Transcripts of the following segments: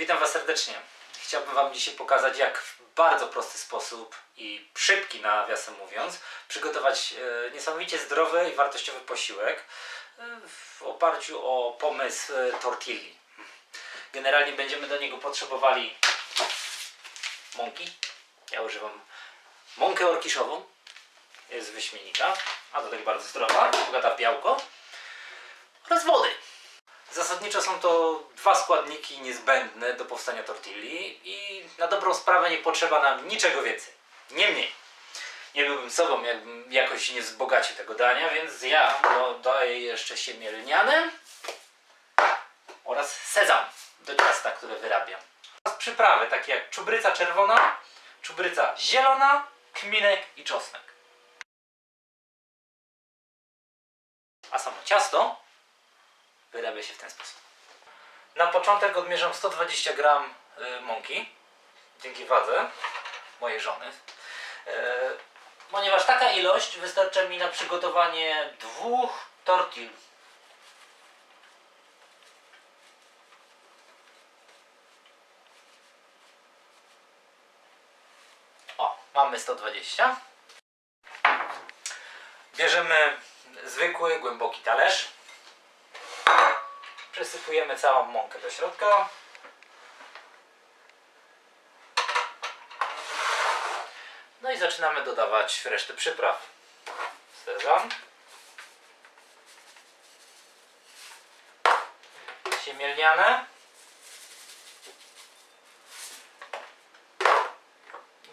Witam Was serdecznie. Chciałbym Wam dzisiaj pokazać, jak w bardzo prosty sposób i szybki, nawiasem mówiąc, przygotować e, niesamowicie zdrowy i wartościowy posiłek e, w oparciu o pomysł e, tortilli. Generalnie będziemy do niego potrzebowali mąki. Ja używam mąkę orkiszową. Jest wyśmienita, a do tego bardzo zdrowa, bogata w białko oraz wody. Zasadniczo są to dwa składniki niezbędne do powstania tortilli i na dobrą sprawę nie potrzeba nam niczego więcej. Niemniej, nie byłbym sobą, jakbym jakoś nie wzbogacił tego dania, więc ja dodaję jeszcze siemię lniane oraz sezam do ciasta, które wyrabiam. Oraz przyprawy takie jak czubryca czerwona, czubryca zielona, kminek i czosnek. A samo ciasto wyrabia się w ten sposób. Na początek odmierzam 120 gram y, mąki, dzięki wadze mojej żony. Y, Ponieważ taka ilość wystarcza mi na przygotowanie dwóch tortil. O, mamy 120. Bierzemy zwykły, głęboki talerz. Przesypujemy całą mąkę do środka. No i zaczynamy dodawać resztę przypraw. Sezam. Siemielniane.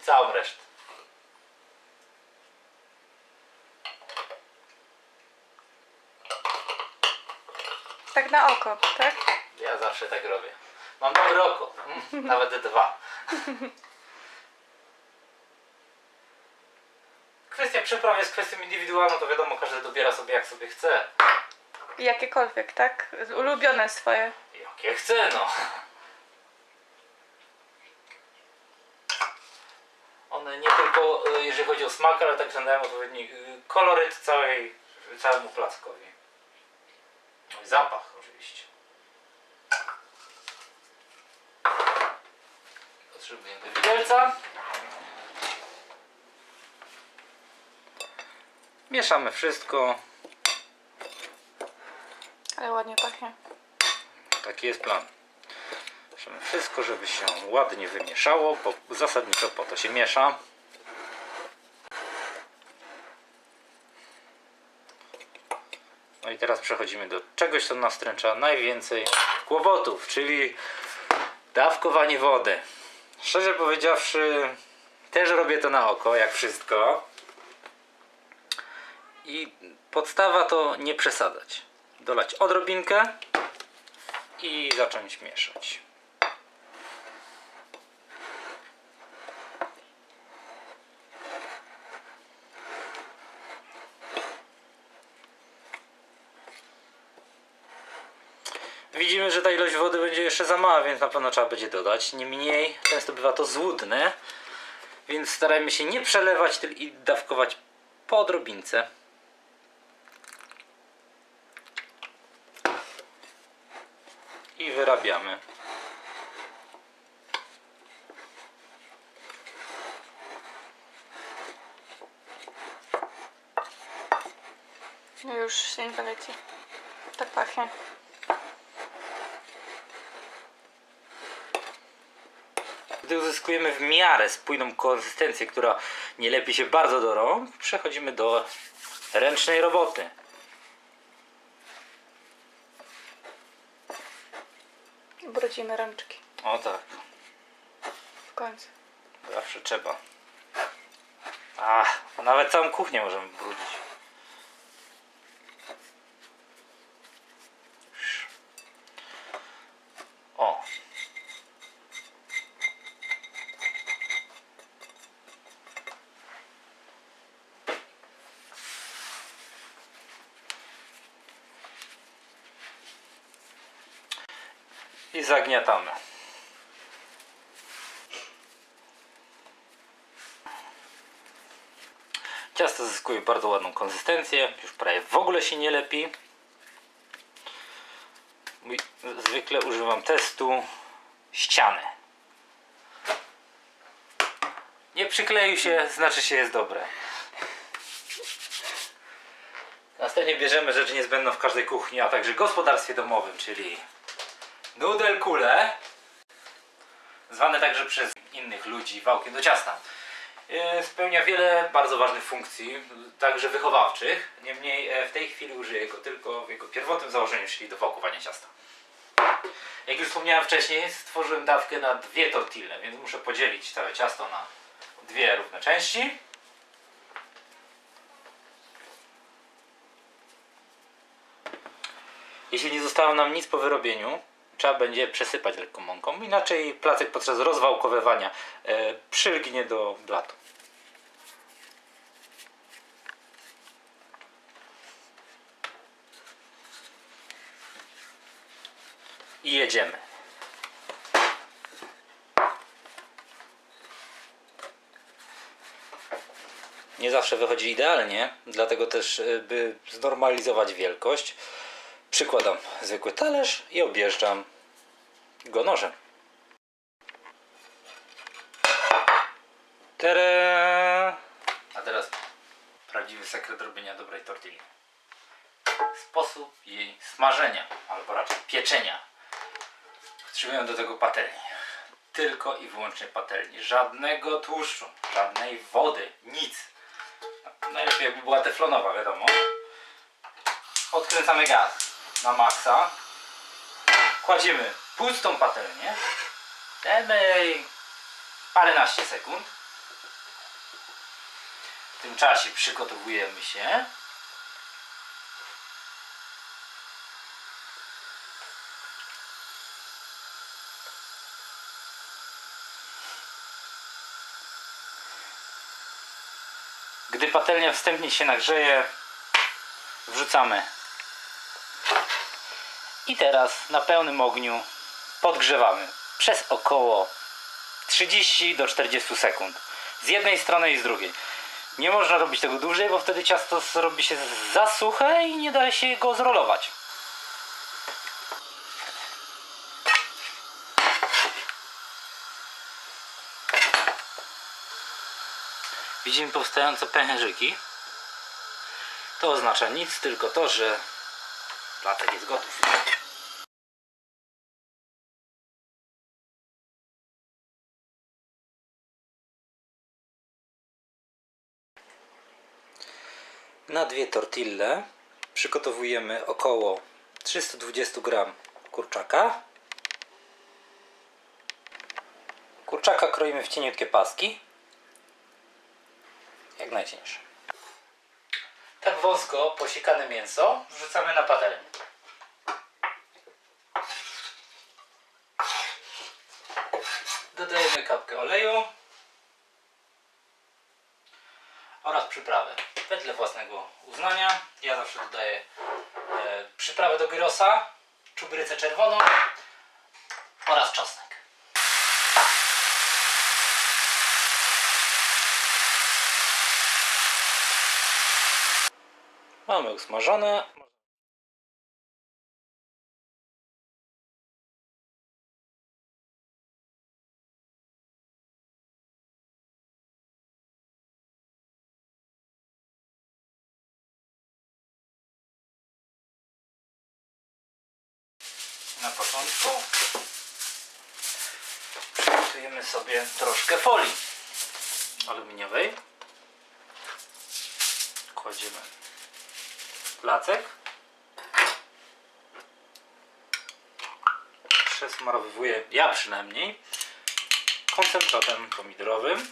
I całą resztę. Tak na oko, tak? Ja zawsze tak robię. Mam dobre oko, mm, nawet dwa. Kwestia przypraw jest kwestią indywidualną, to wiadomo, każdy dobiera sobie jak sobie chce. Jakiekolwiek, tak? Ulubione swoje. Jakie chce, no. One nie tylko, y, jeżeli chodzi o smak, ale także nadają odpowiedni y, koloryt całej, całemu plackowi. Zapach oczywiście. Potrzebujemy widelca. Mieszamy wszystko. Ale ładnie pachnie. Taki jest plan. Mieszamy wszystko, żeby się ładnie wymieszało, bo zasadniczo po to się miesza. I teraz przechodzimy do czegoś, co nastręcza najwięcej kłopotów, czyli dawkowanie wody. Szczerze powiedziawszy, też robię to na oko, jak wszystko. I podstawa to nie przesadzać. Dolać odrobinkę i zacząć mieszać. Widzimy, że ta ilość wody będzie jeszcze za mała, więc na pewno trzeba będzie dodać. Niemniej często bywa to złudne, więc starajmy się nie przelewać i dawkować po odrobince. I wyrabiamy. No już ślinka leci. Tak pachnie. Gdy uzyskujemy w miarę spójną konsystencję, która nie lepi się bardzo do rąk, przechodzimy do ręcznej roboty. Brudzimy rączki. O tak, W końcu. zawsze trzeba. A, nawet całą kuchnię możemy brudzić. O. I zagniatamy. Ciasto zyskuje bardzo ładną konsystencję, już prawie w ogóle się nie lepi. Zwykle używam testu ścianę. Nie przykleił się, znaczy się jest dobre. Następnie bierzemy rzecz niezbędną w każdej kuchni, a także gospodarstwie domowym, czyli nudelkule, zwane także przez innych ludzi wałkiem do ciasta. E, Spełnia wiele bardzo ważnych funkcji, także wychowawczych. Niemniej e, w tej chwili użyję go tylko w jego pierwotnym założeniu, czyli do wałkowania ciasta. Jak już wspomniałem wcześniej, stworzyłem dawkę na dwie tortille, więc muszę podzielić całe ciasto na dwie równe części. Jeśli nie zostało nam nic po wyrobieniu, trzeba będzie przesypać lekką mąką, inaczej placek podczas rozwałkowywania e, przylgnie do blatu. I jedziemy. Nie zawsze wychodzi idealnie, dlatego też, y, by znormalizować wielkość, przykładam zwykły talerz i objeżdżam go nożem. Tere! A teraz prawdziwy sekret robienia dobrej tortilli. Sposób jej smażenia, albo raczej pieczenia. Potrzebuję do tego patelni. Tylko i wyłącznie patelni. Żadnego tłuszczu, żadnej wody, nic. Najlepiej jakby była teflonowa, wiadomo. Odkręcamy gaz na maksa. Kładziemy pustą patelnię. Dajemy jej paręnaście sekund. W tym czasie przygotowujemy się. Gdy patelnia wstępnie się nagrzeje, wrzucamy. I teraz na pełnym ogniu podgrzewamy przez około 30 do 40 sekund. Z jednej strony i z drugiej. Nie można robić tego dłużej, bo wtedy ciasto robi się za suche i nie da się go zrolować. Widzimy powstające pęcherzyki. To oznacza nic, tylko to, że platek jest gotów. Na dwie tortille przygotowujemy około 320 gram kurczaka. Kurczaka kroimy w cieniutkie paski. Jak najcieńsze. Tak wąsko posiekane mięso wrzucamy na patelnię. Dodajemy kapkę oleju oraz przyprawę. Wedle własnego uznania. Ja zawsze dodaję e, gyrosa, czubrycę czerwoną oraz czosnek. Mamy usmażone. Początku przygotujemy sobie troszkę folii aluminiowej. Kładziemy placek. Przesmarowuję, ja przynajmniej, koncentratem pomidorowym.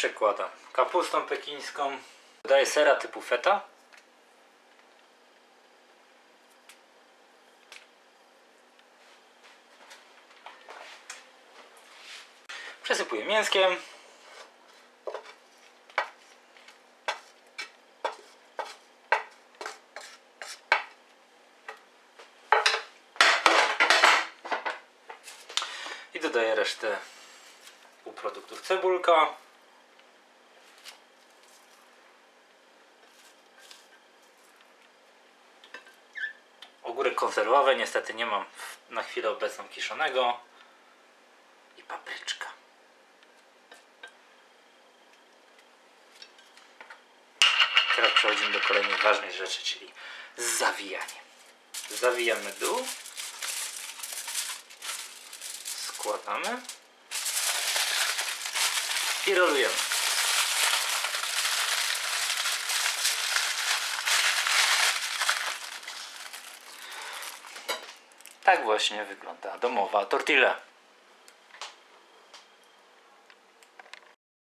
Przekładam kapustą pekińską. Dodaję sera typu feta. Przesypuję mięskiem. I dodaję resztę półproduktów. Cebulka. Ogórek konserwowy, niestety nie mam na chwilę obecną kiszonego. I papryczka. Teraz przechodzimy do kolejnej ważnej rzeczy, czyli zawijanie. Zawijamy dół. Składamy. I rolujemy. Tak właśnie wygląda domowa tortilla.